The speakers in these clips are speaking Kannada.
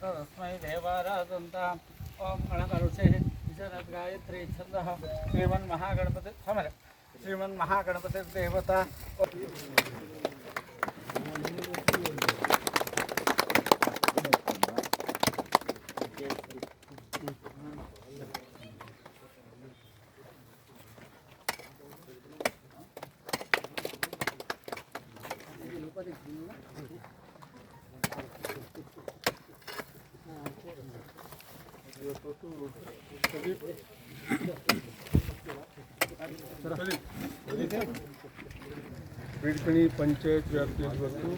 ತಸ್ಮೈ ದೇವಾರಾದಂತ ಓಂ ಗಣಕರುಷೇ ವಿಶರದ್ ಗಾಯತ್ರಿ ಛಂದ ಶ್ರೀಮನ್ ಮಹಾಗಣಪತಿ ಸಮರ ಶ್ರೀಮನ್ ಮಹಾಗಣಪತಿ ದೇವತಾ. ಬೇಡ್ಕಣಿ ಪಂಚಾಯತ್ ವ್ಯಾಪ್ತಿಯಲ್ಲಿ ಇವತ್ತು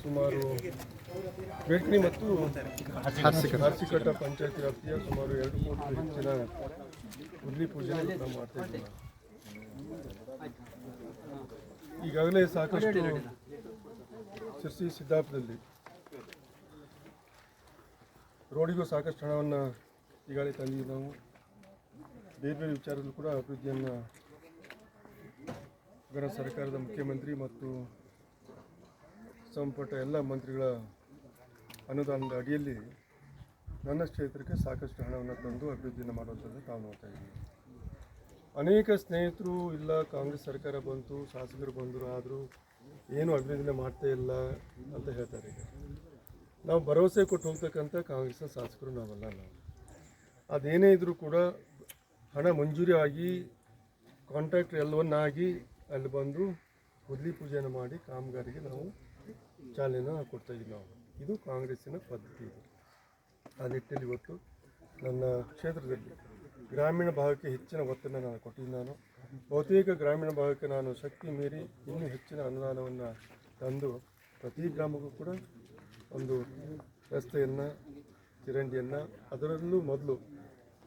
ಸುಮಾರು ಬೇಡ್ಕಣಿ ಮತ್ತು ಹಾರ್ಸಿಕಟ್ಟ. ಪಂಚಾಯತ್ ವ್ಯಾಪ್ತಿಯ ಸುಮಾರು ಎರಡು ಕೋಟಿ ಹೆಚ್ಚಿನ ಹುರ್ಲಿ ಪೂಜೆ ನಾವು ಮಾಡ್ತಾ ಇದ್ದೀವಿ ಈಗಾಗಲೇ ಸಾಕಷ್ಟು ಶಿರ್ಸಿ ಸಿದ್ದಾಪುರದಲ್ಲಿ. ರೋಡಿಗೂ ಸಾಕಷ್ಟು ಹಣವನ್ನು ಈಗಾಗಲೇ ತಂದಿದ್ದೀವಿ ನಾವು. ಬೇರೆ ಬೇರೆ ವಿಚಾರದಲ್ಲೂ ಕೂಡ ಅಭಿವೃದ್ಧಿಯನ್ನು ಗಣ ಸರ್ಕಾರದ ಮುಖ್ಯಮಂತ್ರಿ ಮತ್ತು ಸಂಪುಟ ಎಲ್ಲ ಮಂತ್ರಿಗಳ ಅನುದಾನದ ಅಡಿಯಲ್ಲಿ ನನ್ನ ಕ್ಷೇತ್ರಕ್ಕೆ ಸಾಕಷ್ಟು ಹಣವನ್ನು ತಂದು ಅಭಿವೃದ್ಧಿಯನ್ನು ಮಾಡುವಂಥದ್ದು ತಾವು ನೋಡ್ತಾ ಇದ್ದೀವಿ. ಅನೇಕ ಸ್ನೇಹಿತರು ಇಲ್ಲ, ಕಾಂಗ್ರೆಸ್ ಸರ್ಕಾರ ಬಂತು, ಶಾಸಕರು ಬಂದರು, ಆದರೂ ಏನು ಅಭಿವೃದ್ಧಿನೇ ಮಾಡ್ತಾ ಇಲ್ಲ ಅಂತ ಹೇಳ್ತಾರೆ ಈಗ. ನಾವು ಭರವಸೆ ಕೊಟ್ಟು ಹೋಗ್ತಕ್ಕಂಥ ಕಾಂಗ್ರೆಸ್ನ ಶಾಸಕರು ನಾವಲ್ಲ ನಾವು. ಅದೇನೇ ಇದ್ದರೂ ಕೂಡ ಹಣ ಮಂಜೂರಿ ಆಗಿ ಕಾಂಟ್ರಾಕ್ಟ್ ಎಲ್ಲವನ್ನಾಗಿ ಅಲ್ಲಿ ಬಂದು ಹುದ್ಲಿ ಪೂಜೆಯನ್ನು ಮಾಡಿ ಕಾಮಗಾರಿಗೆ ನಾವು ಚಾಲನೆನ ಕೊಡ್ತಾ ಇದ್ದೀವಿ ನಾವು. ಇದು ಕಾಂಗ್ರೆಸ್ಸಿನ ಪದ್ಧತಿ ಇದು. ಆ ನಿಟ್ಟಿನಲ್ಲಿ ಇವತ್ತು ನನ್ನ ಕ್ಷೇತ್ರದಲ್ಲಿ ಗ್ರಾಮೀಣ ಭಾಗಕ್ಕೆ ಹೆಚ್ಚಿನ ಒತ್ತನ್ನು ನಾನು ಕೊಟ್ಟಿದ್ದೀನಿ ನಾನು. ಬಹುತೇಕ ಗ್ರಾಮೀಣ ಭಾಗಕ್ಕೆ ನಾನು ಶಕ್ತಿ ಮೀರಿ ಇನ್ನೂ ಹೆಚ್ಚಿನ ಅನುದಾನವನ್ನು ತಂದು ಪ್ರತಿ ಗ್ರಾಮಕ್ಕೂ ಕೂಡ ಒಂದು ರಸ್ತೆಯನ್ನು, ಚರಂಡಿಯನ್ನು, ಅದರಲ್ಲೂ ಮೊದಲು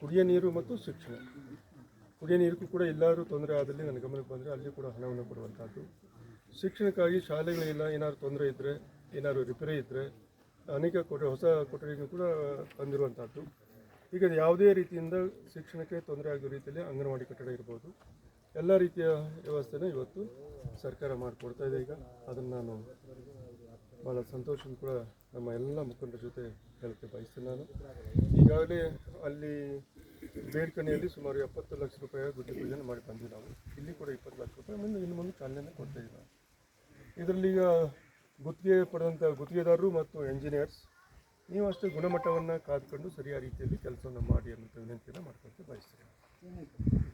ಕುಡಿಯ ನೀರು ಮತ್ತು ಶಿಕ್ಷಣ. ಕುಡಿಯ ನೀರಿಗೂ ಕೂಡ ಎಲ್ಲರೂ ತೊಂದರೆ ಆದಲ್ಲಿ ನನ್ನ ಗಮನಕ್ಕೆ ಬಂದರೆ ಅಲ್ಲಿ ಕೂಡ ಹಣವನ್ನು ಕೊಡುವಂಥದ್ದು. ಶಿಕ್ಷಣಕ್ಕಾಗಿ ಶಾಲೆಗಳಿಲ್ಲ, ಏನಾದ್ರು ತೊಂದರೆ ಇದ್ದರೆ ಏನಾದರೂ ರಿಪೇರಿ ಇದ್ದರೆ ಅನೇಕ ಕೊಠ, ಹೊಸ ಕೊಠಡಿಗೂ ಕೂಡ ತಂದಿರುವಂಥದ್ದು ಈಗ ಯಾವುದೇ ರೀತಿಯಿಂದ ಶಿಕ್ಷಣಕ್ಕೆ ತೊಂದರೆ ಆಗೋ ರೀತಿಯಲ್ಲಿ ಅಂಗನವಾಡಿ ಕಟ್ಟಡ ಇರ್ಬೋದು. ಎಲ್ಲ ರೀತಿಯ ವ್ಯವಸ್ಥೆನ ಇವತ್ತು ಸರ್ಕಾರ ಮಾಡಿಕೊಡ್ತಾ ಇದೆ ಈಗ. ಅದನ್ನು ನಾನು ಭಾಳ ಸಂತೋಷದ ಕೂಡ ನಮ್ಮ ಎಲ್ಲ ಮುಖಂಡರ ಜೊತೆ ಹೇಳಕ್ಕೆ ಬಯಸ್ತೇನೆ ನಾನು. ಈಗಾಗಲೇ ಅಲ್ಲಿ ಬೇಡ್ಕಣಿಯಲ್ಲಿ ಸುಮಾರು ಎಪ್ಪತ್ತು ಲಕ್ಷ ರೂಪಾಯಿ ಗುಡ್ಡೆ ಪೂಜೆನ ಮಾಡಿ ಬಂದ್ವಿ ನಾವು. ಇಲ್ಲಿ ಕೂಡ ಇಪ್ಪತ್ತು ಲಕ್ಷ ರೂಪಾಯಿ ಮುಂದೆ ಇನ್ನು ಮುಂದೆ ಚಾಲನೆ ಕೊಡ್ತಾ ಇದರಲ್ಲಿ ಈಗ ಗುತ್ತಿಗೆ ಪಡೆದಂಥ ಗುತ್ತಿಗೆದಾರರು ಮತ್ತು ಎಂಜಿನಿಯರ್ಸ್ ನೀವು ಅಷ್ಟು ಗುಣಮಟ್ಟವನ್ನು ಕಾದ್ಕೊಂಡು ಸರಿಯಾದ ರೀತಿಯಲ್ಲಿ ಕೆಲಸವನ್ನು ಮಾಡಿ ಅನ್ನೋ ವಿನಂತಿಯನ್ನು ಮಾಡ್ಕೊಳ್ತಾ ಬಯಸ್ತೀನಿ.